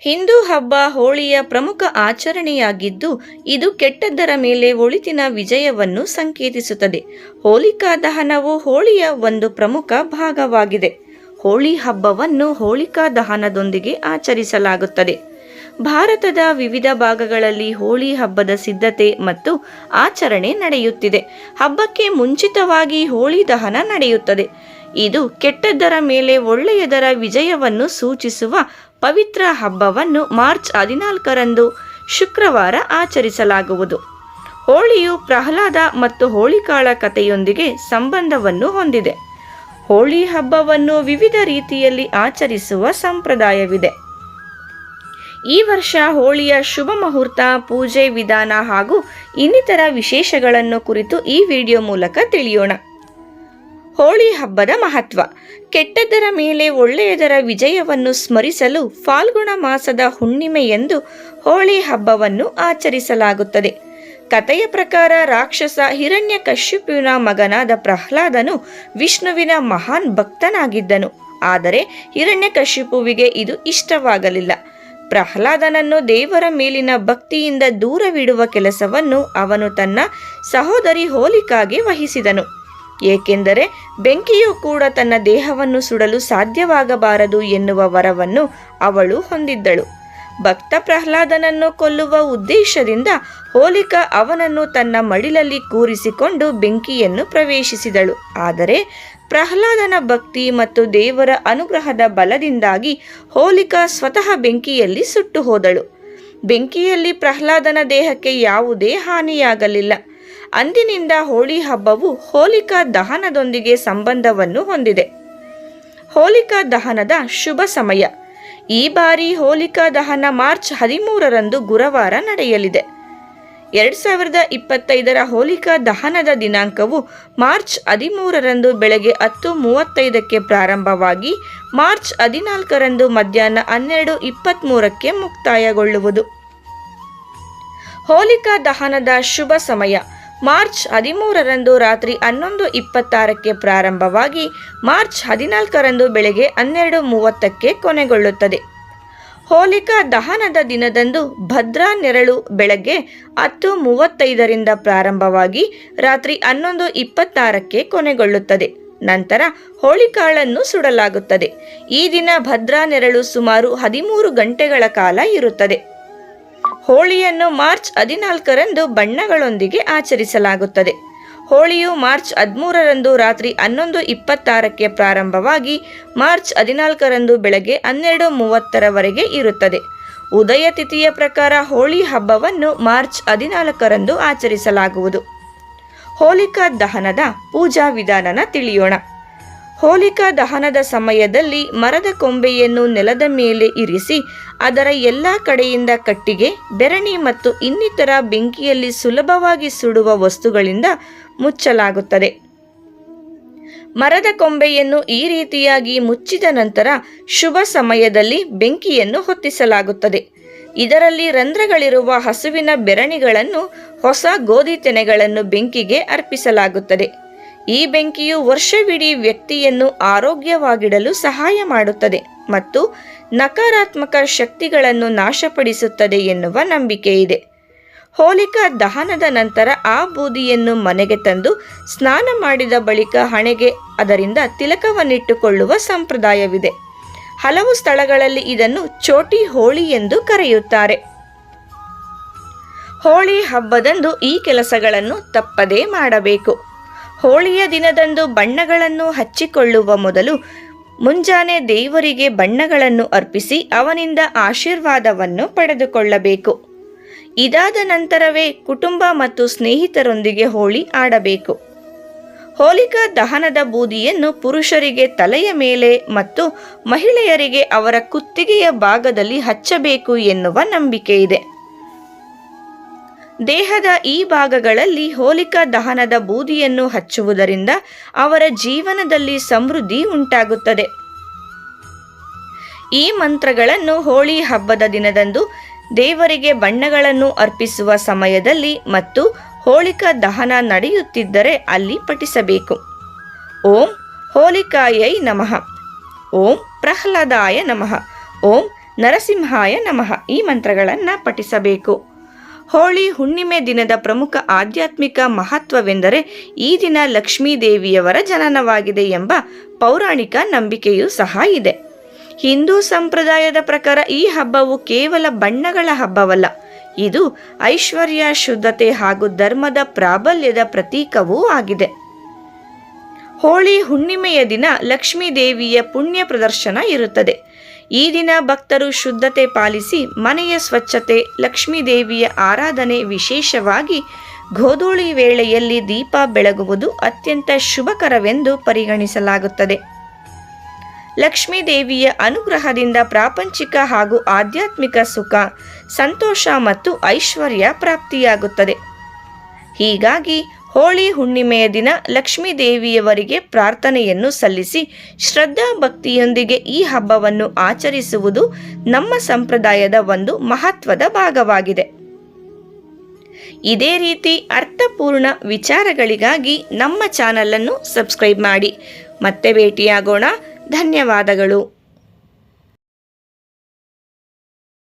ಹಿಂದೂ ಹಬ್ಬ ಹೋಳಿಯ ಪ್ರಮುಖ ಆಚರಣೆಯಾಗಿದ್ದು, ಇದು ಕೆಟ್ಟದ್ದರ ಮೇಲೆ ಒಳಿತಿನ ವಿಜಯವನ್ನು ಸಂಕೇತಿಸುತ್ತದೆ. ಹೋಲಿಕಾ ದಹನವು ಹೋಳಿಯ ಒಂದು ಪ್ರಮುಖ ಭಾಗವಾಗಿದೆ. ಹೋಳಿ ಹಬ್ಬವನ್ನು ಹೋಳಿಕಾ ದಹನದೊಂದಿಗೆ ಆಚರಿಸಲಾಗುತ್ತದೆ. ಭಾರತದ ವಿವಿಧ ಭಾಗಗಳಲ್ಲಿ ಹೋಳಿ ಹಬ್ಬದ ಸಿದ್ಧತೆ ಮತ್ತು ಆಚರಣೆ ನಡೆಯುತ್ತಿದೆ. ಹಬ್ಬಕ್ಕೆ ಮುಂಚಿತವಾಗಿ ಹೋಳಿ ದಹನ ನಡೆಯುತ್ತದೆ. ಇದು ಕೆಟ್ಟದ್ದರ ಮೇಲೆ ಒಳ್ಳೆಯದರ ವಿಜಯವನ್ನು ಸೂಚಿಸುವ ಪವಿತ್ರ ಹಬ್ಬವನ್ನು ಮಾರ್ಚ್ ಹದಿನಾಲ್ಕರಂದು ಶುಕ್ರವಾರ ಆಚರಿಸಲಾಗುವುದು. ಹೋಳಿಯು ಪ್ರಹ್ಲಾದ ಮತ್ತು ಹೋಳಿಕಾಳ ಕಥೆಯೊಂದಿಗೆ ಸಂಬಂಧವನ್ನು ಹೊಂದಿದೆ. ಹೋಳಿ ಹಬ್ಬವನ್ನು ವಿವಿಧ ರೀತಿಯಲ್ಲಿ ಆಚರಿಸುವ ಸಂಪ್ರದಾಯವಿದೆ. ಈ ವರ್ಷ ಹೋಳಿಯ ಶುಭ ಮುಹೂರ್ತ, ಪೂಜೆ ವಿಧಾನ ಹಾಗೂ ಇನ್ನಿತರ ವಿಶೇಷಗಳನ್ನು ಕುರಿತು ಈ ವಿಡಿಯೋ ಮೂಲಕ ತಿಳಿಯೋಣ. ಹೋಳಿ ಹಬ್ಬದ ಮಹತ್ವ. ಕೆಟ್ಟದ್ದರ ಮೇಲೆ ಒಳ್ಳೆಯದರ ವಿಜಯವನ್ನು ಸ್ಮರಿಸಲು ಫಾಲ್ಗುಣ ಮಾಸದ ಹುಣ್ಣಿಮೆ ಎಂದು ಹೋಳಿ ಹಬ್ಬವನ್ನು ಆಚರಿಸಲಾಗುತ್ತದೆ. ಕಥೆಯ ಪ್ರಕಾರ ರಾಕ್ಷಸ ಹಿರಣ್ಯಕಶ್ಯಪುವಿನ ಮಗನಾದ ಪ್ರಹ್ಲಾದನು ವಿಷ್ಣುವಿನ ಮಹಾನ್ ಭಕ್ತನಾಗಿದ್ದನು. ಆದರೆ ಹಿರಣ್ಯಕಶಿಪುವಿಗೆ ಇದು ಇಷ್ಟವಾಗಲಿಲ್ಲ. ಪ್ರಹ್ಲಾದನನ್ನು ದೇವರ ಮೇಲಿನ ಭಕ್ತಿಯಿಂದ ದೂರವಿಡುವ ಕೆಲಸವನ್ನು ಅವನು ತನ್ನ ಸಹೋದರಿ ಹೋಲಿಕಾಗೆ ವಹಿಸಿದನು. ಏಕೆಂದರೆ ಬೆಂಕಿಯು ಕೂಡ ತನ್ನ ದೇಹವನ್ನು ಸುಡಲು ಸಾಧ್ಯವಾಗಬಾರದು ಎನ್ನುವ ವರವನ್ನು ಅವಳು ಹೊಂದಿದ್ದಳು. ಭಕ್ತ ಪ್ರಹ್ಲಾದನನ್ನು ಕೊಲ್ಲುವ ಉದ್ದೇಶದಿಂದ ಹೋಲಿಕ ಅವನನ್ನು ತನ್ನ ಮಡಿಲಲ್ಲಿ ಕೂರಿಸಿಕೊಂಡು ಬೆಂಕಿಯನ್ನು ಪ್ರವೇಶಿಸಿದಳು. ಆದರೆ ಪ್ರಹ್ಲಾದನ ಭಕ್ತಿ ಮತ್ತು ದೇವರ ಅನುಗ್ರಹದ ಬಲದಿಂದಾಗಿ ಹೋಲಿಕ ಸ್ವತಃ ಬೆಂಕಿಯಲ್ಲಿ ಸುಟ್ಟು ಹೋದಳು. ಬೆಂಕಿಯಲ್ಲಿ ಪ್ರಹ್ಲಾದನ ದೇಹಕ್ಕೆ ಯಾವುದೇ ಹಾನಿಯಾಗಲಿಲ್ಲ. ಅಂದಿನಿಂದ ಹೋಳಿ ಹಬ್ಬವು ಹೋಲಿಕಾ ದಹನದೊಂದಿಗೆ ಸಂಬಂಧವನ್ನು ಹೊಂದಿದೆ. ಹೋಲಿಕಾ ದಹನದ ಶುಭ ಸಮಯ. ಈ ಬಾರಿ ಹೋಲಿಕಾ ದಹನ ಮಾರ್ಚ್ ಹದಿಮೂರರಂದು ಗುರುವಾರ ನಡೆಯಲಿದೆ. ಎರಡು ಸಾವಿರದ ಇಪ್ಪತ್ತೈದರ ಹೋಲಿಕಾ ದಹನದ ದಿನಾಂಕವು ಮಾರ್ಚ್ ಹದಿಮೂರರಂದು ಬೆಳಗ್ಗೆ ಹತ್ತು ಮೂವತ್ತೈದಕ್ಕೆ ಪ್ರಾರಂಭವಾಗಿ ಮಾರ್ಚ್ ಹದಿನಾಲ್ಕರಂದು ಮಧ್ಯಾಹ್ನ ಹನ್ನೆರಡು ಇಪ್ಪತ್ತ್ಮೂರಕ್ಕೆ ಮುಕ್ತಾಯಗೊಳ್ಳುವುದು. ಹೋಲಿಕಾ ದಹನದ ಶುಭ ಸಮಯ. ಮಾರ್ಚ್ ಹದಿಮೂರರಂದು ರಾತ್ರಿ ಹನ್ನೊಂದು ಇಪ್ಪತ್ತಾರಕ್ಕೆ ಪ್ರಾರಂಭವಾಗಿ ಮಾರ್ಚ್ ಹದಿನಾಲ್ಕರಂದು ಬೆಳಗ್ಗೆ ಹನ್ನೆರಡು ಮೂವತ್ತಕ್ಕೆ ಕೊನೆಗೊಳ್ಳುತ್ತದೆ. ಹೋಲಿಕಾ ದಹನದ ದಿನದಂದು ಭದ್ರಾ ನೆರಳು ಬೆಳಗ್ಗೆ ಹತ್ತು ಮೂವತ್ತೈದರಿಂದ ಪ್ರಾರಂಭವಾಗಿ ರಾತ್ರಿ ಹನ್ನೊಂದು ಇಪ್ಪತ್ತಾರಕ್ಕೆ ಕೊನೆಗೊಳ್ಳುತ್ತದೆ. ನಂತರ ಹೋಳಿಕಾಳನ್ನು ಸುಡಲಾಗುತ್ತದೆ. ಈ ದಿನ ಭದ್ರಾ ನೆರಳು ಸುಮಾರು ಹದಿಮೂರು ಗಂಟೆಗಳ ಕಾಲ ಇರುತ್ತದೆ. ಹೋಳಿಯನ್ನು ಮಾರ್ಚ್ ಹದಿನಾಲ್ಕರಂದು ಬಣ್ಣಗಳೊಂದಿಗೆ ಆಚರಿಸಲಾಗುತ್ತದೆ. ಹೋಳಿಯು ಮಾರ್ಚ್ ಹದಿಮೂರರಂದು ರಾತ್ರಿ ಹನ್ನೊಂದು ಇಪ್ಪತ್ತಾರಕ್ಕೆ ಪ್ರಾರಂಭವಾಗಿ ಮಾರ್ಚ್ ಹದಿನಾಲ್ಕರಂದು ಬೆಳಗ್ಗೆ ಹನ್ನೆರಡು ಮೂವತ್ತರವರೆಗೆ ಇರುತ್ತದೆ. ಉದಯ ತಿಥಿಯ ಪ್ರಕಾರ ಹೋಳಿ ಹಬ್ಬವನ್ನು ಮಾರ್ಚ್ ಹದಿನಾಲ್ಕರಂದು ಆಚರಿಸಲಾಗುವುದು. ಹೋಲಿಕಾ ದಹನದ ಪೂಜಾ ವಿಧಾನನ ತಿಳಿಯೋಣ. ಹೋಲಿಕಾ ದಹನದ ಸಮಯದಲ್ಲಿ ಮರದ ಕೊಂಬೆಯನ್ನು ನೆಲದ ಮೇಲೆ ಇರಿಸಿ, ಅದರ ಎಲ್ಲ ಕಡೆಯಿಂದ ಕಟ್ಟಿಗೆ, ಬೆರಣಿ ಮತ್ತು ಇನ್ನಿತರ ಬೆಂಕಿಯಲ್ಲಿ ಸುಲಭವಾಗಿ ಸುಡುವ ವಸ್ತುಗಳಿಂದ ಮುಚ್ಚಲಾಗುತ್ತದೆ. ಮರದ ಕೊಂಬೆಯನ್ನು ಈ ರೀತಿಯಾಗಿ ಮುಚ್ಚಿದ ನಂತರ ಶುಭ ಸಮಯದಲ್ಲಿ ಬೆಂಕಿಯನ್ನು ಹೊತ್ತಿಸಲಾಗುತ್ತದೆ. ಇದರಲ್ಲಿ ರಂಧ್ರಗಳಿರುವ ಹಸುವಿನ ಬೆರಣಿಗಳನ್ನು ಹೊಸ ಗೋಧಿ ತೆನೆಗಳನ್ನು ಬೆಂಕಿಗೆ ಅರ್ಪಿಸಲಾಗುತ್ತದೆ. ಈ ಬೆಂಕಿಯು ವರ್ಷವಿಡೀ ವ್ಯಕ್ತಿಯನ್ನು ಆರೋಗ್ಯವಾಗಿಡಲು ಸಹಾಯ ಮಾಡುತ್ತದೆ ಮತ್ತು ನಕಾರಾತ್ಮಕ ಶಕ್ತಿಗಳನ್ನು ನಾಶಪಡಿಸುತ್ತದೆ ಎನ್ನುವ ನಂಬಿಕೆ ಇದೆ. ಹೋಲಿಕಾ ದಹನದ ನಂತರ ಆ ಬೂದಿಯನ್ನು ಮನೆಗೆ ತಂದು ಸ್ನಾನ ಮಾಡಿದ ಬಳಿಕ ಹಣೆಗೆ, ಅದರಿಂದ ತಿಲಕವನ್ನಿಟ್ಟುಕೊಳ್ಳುವ ಸಂಪ್ರದಾಯವಿದೆ. ಹಲವು ಸ್ಥಳಗಳಲ್ಲಿ ಇದನ್ನು ಚೋಟಿ ಹೋಳಿ ಎಂದು ಕರೆಯುತ್ತಾರೆ. ಹೋಳಿ ಹಬ್ಬದಂದು ಈ ಕೆಲಸಗಳನ್ನು ತಪ್ಪದೇ ಮಾಡಬೇಕು. ಹೋಳಿಯ ದಿನದಂದು ಬಣ್ಣಗಳನ್ನು ಹಚ್ಚಿಕೊಳ್ಳುವ ಮೊದಲು ಮುಂಜಾನೆ ದೇವರಿಗೆ ಬಣ್ಣಗಳನ್ನು ಅರ್ಪಿಸಿ ಅವನಿಂದ ಆಶೀರ್ವಾದವನ್ನು ಪಡೆದುಕೊಳ್ಳಬೇಕು. ಇದಾದ ನಂತರವೇ ಕುಟುಂಬ ಮತ್ತು ಸ್ನೇಹಿತರೊಂದಿಗೆ ಹೋಳಿ ಆಡಬೇಕು. ಹೋಲಿಕಾ ದಹನದ ಬೂದಿಯನ್ನು ಪುರುಷರಿಗೆ ತಲೆಯ ಮೇಲೆ ಮತ್ತು ಮಹಿಳೆಯರಿಗೆ ಅವರ ಕುತ್ತಿಗೆಯ ಭಾಗದಲ್ಲಿ ಹಚ್ಚಬೇಕು ಎನ್ನುವ ನಂಬಿಕೆ ಇದೆ ದೇಹದ ಈ ಭಾಗಗಳಲ್ಲಿ ಹೋಲಿಕಾ ದಹನದ ಬೂದಿಯನ್ನು ಹಚ್ಚುವುದರಿಂದ ಅವರ ಜೀವನದಲ್ಲಿ ಸಮೃದ್ಧಿ ಉಂಟಾಗುತ್ತದೆ. ಈ ಮಂತ್ರಗಳನ್ನು ಹೋಳಿ ಹಬ್ಬದ ದಿನದಂದು ದೇವರಿಗೆ ಬಣ್ಣಗಳನ್ನು ಅರ್ಪಿಸುವ ಸಮಯದಲ್ಲಿ ಮತ್ತು ಹೋಳಿಕಾ ದಹನ ನಡೆಯುತ್ತಿದ್ದರೆ ಅಲ್ಲಿ ಪಠಿಸಬೇಕು. ಓಂ ಹೋಲಿಕಾಯೈ ನಮಃ. ಓಂ ಪ್ರಹ್ಲಾದಾಯ ನಮಃ. ಓಂ ನರಸಿಂಹಾಯ ನಮಃ. ಈ ಮಂತ್ರಗಳನ್ನು ಪಠಿಸಬೇಕು. ಹೋಳಿ ಹುಣ್ಣಿಮೆ ದಿನದ ಪ್ರಮುಖ ಆಧ್ಯಾತ್ಮಿಕ ಮಹತ್ವವೆಂದರೆ ಈ ದಿನ ಲಕ್ಷ್ಮೀ ದೇವಿಯವರ ಜನನವಾಗಿದೆ ಎಂಬ ಪೌರಾಣಿಕ ನಂಬಿಕೆಯೂ ಸಹ ಇದೆ. ಹಿಂದೂ ಸಂಪ್ರದಾಯದ ಪ್ರಕಾರ ಈ ಹಬ್ಬವು ಕೇವಲ ಬಣ್ಣಗಳ ಹಬ್ಬವಲ್ಲ, ಇದು ಐಶ್ವರ್ಯ, ಶುದ್ಧತೆ ಹಾಗೂ ಧರ್ಮದ ಪ್ರಾಬಲ್ಯದ ಪ್ರತೀಕವೂ ಆಗಿದೆ. ಹೋಳಿ ಹುಣ್ಣಿಮೆಯ ದಿನ ಲಕ್ಷ್ಮೀ ದೇವಿಯ ಪುಣ್ಯ ಪ್ರದರ್ಶನ ಇರುತ್ತದೆ. ಈ ದಿನ ಭಕ್ತರು ಶುದ್ಧತೆ ಪಾಲಿಸಿ ಮನೆಯ ಸ್ವಚ್ಛತೆ, ಲಕ್ಷ್ಮೀ ದೇವಿಯ ಆರಾಧನೆ ವಿಶೇಷವಾಗಿ ಗೋಧೂಳಿ ವೇಳೆಯಲ್ಲಿ ದೀಪ ಬೆಳಗುವುದು ಅತ್ಯಂತ ಶುಭಕರವೆಂದು ಪರಿಗಣಿಸಲಾಗುತ್ತದೆ. ಲಕ್ಷ್ಮೀ ದೇವಿಯ ಅನುಗ್ರಹದಿಂದ ಪ್ರಾಪಂಚಿಕ ಹಾಗೂ ಆಧ್ಯಾತ್ಮಿಕ ಸುಖ, ಸಂತೋಷ ಮತ್ತು ಐಶ್ವರ್ಯ ಪ್ರಾಪ್ತಿಯಾಗುತ್ತದೆ. ಹೀಗಾಗಿ ಹೋಳಿ ಹುಣ್ಣಿಮೆಯ ದಿನ ಲಕ್ಷ್ಮೀ ದೇವಿಯವರಿಗೆ ಪ್ರಾರ್ಥನೆಯನ್ನು ಸಲ್ಲಿಸಿ ಶ್ರದ್ಧಾ ಭಕ್ತಿಯೊಂದಿಗೆ ಈ ಹಬ್ಬವನ್ನು ಆಚರಿಸುವುದು ನಮ್ಮ ಸಂಪ್ರದಾಯದ ಒಂದು ಮಹತ್ವದ ಭಾಗವಾಗಿದೆ. ಇದೇ ರೀತಿ ಅರ್ಥಪೂರ್ಣ ವಿಚಾರಗಳಿಗಾಗಿ ನಮ್ಮ ಚಾನಲನ್ನು ಸಬ್ಸ್ಕ್ರೈಬ್ ಮಾಡಿ. ಮತ್ತೆ ಭೇಟಿಯಾಗೋಣ. ಧನ್ಯವಾದಗಳು.